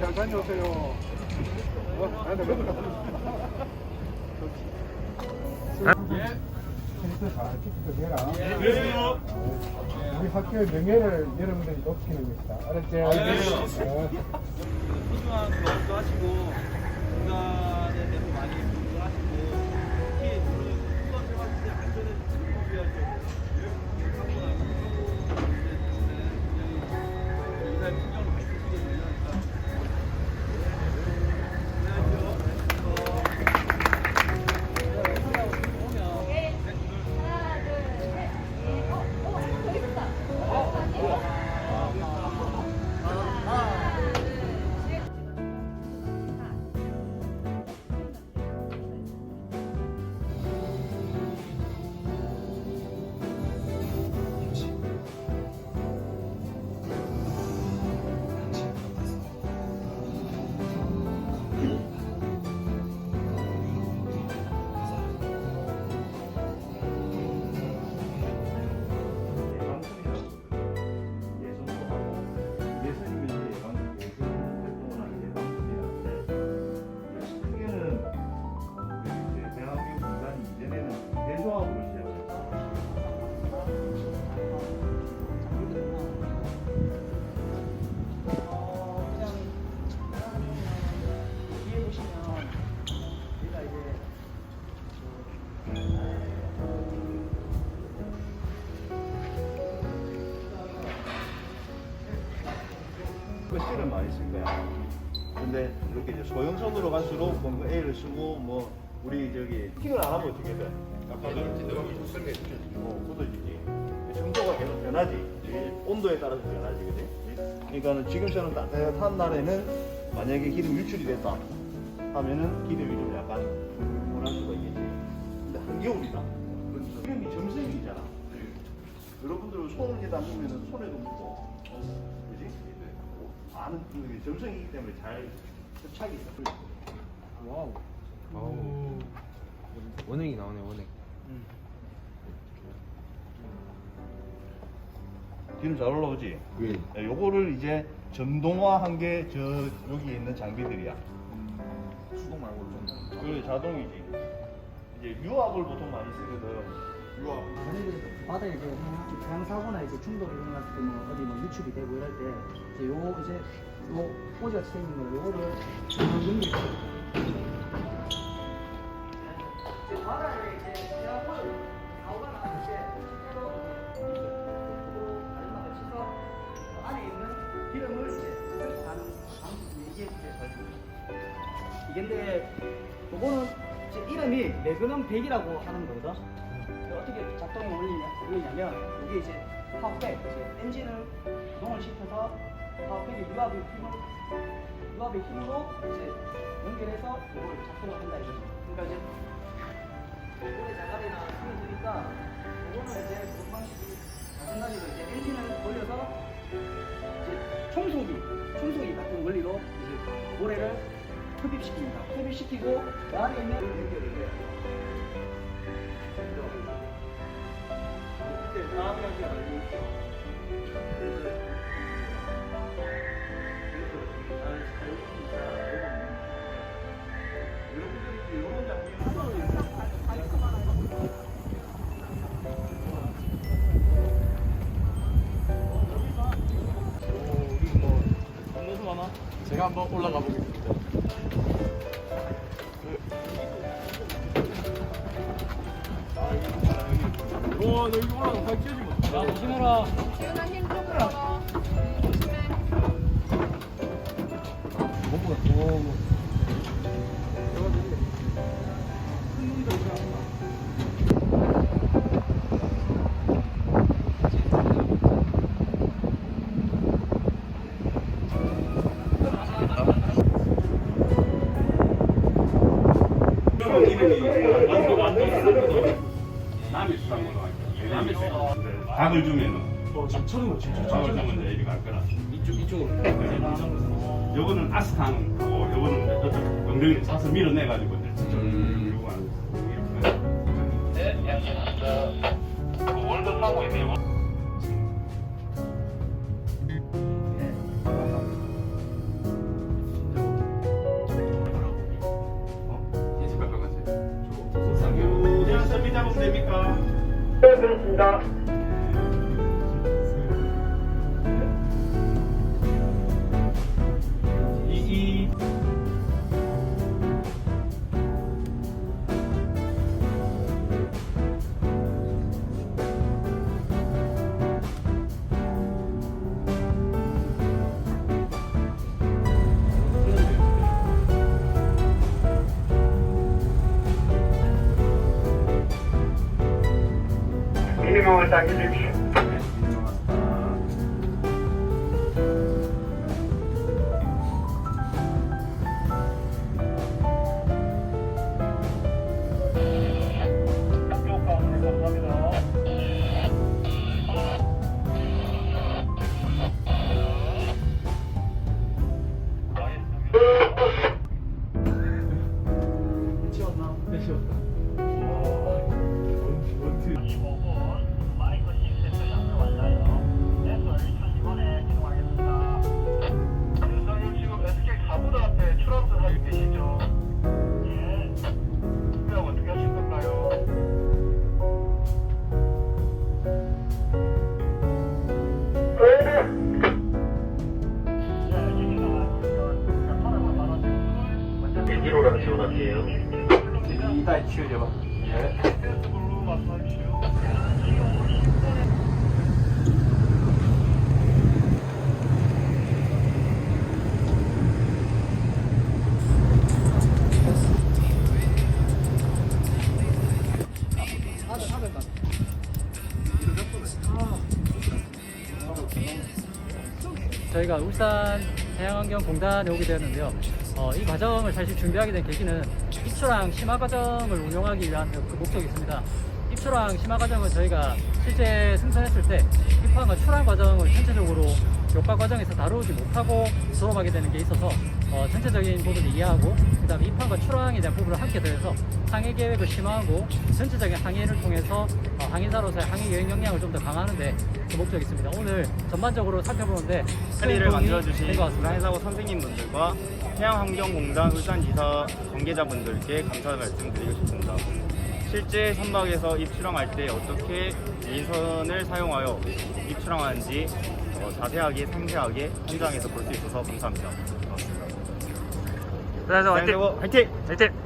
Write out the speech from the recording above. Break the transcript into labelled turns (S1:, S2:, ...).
S1: 잘 다녀오세요. 어, 아, 네, 캐릭터 잘 지키고 해라.
S2: 그래요.
S1: 우리 학교의 명예를 여러분들이 높이는 것이다. 알았지? 어.
S3: 소중한 교육도 하시고 중간에 대부 많이 공부하시고 특히 오늘 수업 생활 때 안전에 위하죠. 사고 그
S2: C를 많이 쓴 거야. 근데 이렇게 이제 소형선으로 갈수록 뭐 A를 쓰고 뭐 우리 저기 킥을 안 하면 어떻게 돼? 어, 굳어지지. 정도가 계속 변하지. 이 온도에 따라서 변하지, 그지? 그러니까는 지금처럼 따뜻한 날에는 만약에 기름 유출이 됐다 하면은 기름이 좀 약간 불안할 수가 있겠지. 근데 한겨울이다. 그럼 기름이 점성이잖아. 여러분들 손을 이제 담그면은 손에도 묻고, 많은 그 점성이기 때문에 잘 접착이 돼.
S4: 와우. 와우. 원액이 나오네 원액.
S2: 기름 잘 올라오지? 네, 요거를 이제 전동화한 게 저 여기 있는 장비들이야.
S4: 수동 말고 좀.
S2: 그 자동이지. 이제 유압을 보통 많이 쓰거든.
S3: 만약에 바다에 이제 해양 사고나 이제 충돌이 일어났을 때뭐 어디 뭐 유출이 되고 이럴 때 이제 요 이제 요 꼬지 같이 생긴 거 요거를 연결 바다에 이제 때 실제로 마지막에 치서 안에 있는 기름을 이제 방식 이게 이제 이게 근데 요거는 이제 이름이 매그넘 100이라고 하는 거거든. 어떻게 작동이 올리냐, 올리냐면 이게 이제 파워팩, 이제 엔진을 구동을 시켜서 파워팩의 유압의 힘을 유압의 힘으로 이제 연결해서 이걸 작동을 한다 이거죠. 그러니까 이제 오래 자갈이나 스며드니까 이거는 이제 그런 방식이 마찬가지로 이제 엔진을 돌려서 이제 청소기, 청소기 같은 원리로 이제 모래를 흡입시킵니다. 흡입시키고 그 안에 있는 연결을 해요.
S4: 제가 한번 올라가 보겠습 와, 너 여기 올라가 발 뭐. 야, 조심해라.
S5: 지훈아 힘 쪽으로. 조심해.
S4: 뭔가 더
S6: 닭을 주면은
S4: 저는. 진짜
S6: 닭을 주면 이제 이리 갈 거라.
S4: 이쪽 이쪽으로.
S6: 요거는 아스탕하고 요거는 저쪽 엉덩이를 차서 밀어내 가지고 이제 저쪽 됩니까?
S2: 네,
S6: 그렇습니다.
S4: Senhor da igreja.
S3: 쪽으로 말씀하십시오.
S7: 저희가 울산 해양환경공단에 오게 되었는데요. 어, 이 과정을 사실 준비하게 된 계기는 입초랑 심화 과정을 운영하기 위한 그 목적이 있습니다. 입초랑 심화 과정은 저희가 실제 승선했을 때 입항과 출항 과정을 전체적으로 교과 과정에서 다루지 못하고 졸업하게 되는 게 있어서 어, 전체적인 부분을 이해하고 그 다음에 입항과 출항에 대한 부분을 함께 더해서 항해 계획을 심화하고 전체적인 항해를 통해서 어, 항해사로서의 항해 여행 역량을 좀 더 강화하는데 그 목적이 있습니다. 오늘 전반적으로 살펴보는데 도움이
S8: 만들어주신. 해사고 선생님분들과 해양환경공단 울산지사 관계자분들께 감사 말씀드리고 싶습니다. 실제 선박에서 입출항할 때 어떻게 인선을 사용하여 입출항하는지 어, 자세하게 상세하게 현장에서 볼 수 있어서 감사합니다. 고맙습니다.
S7: 그래서
S8: 화이팅! 화이팅!
S7: 화이팅!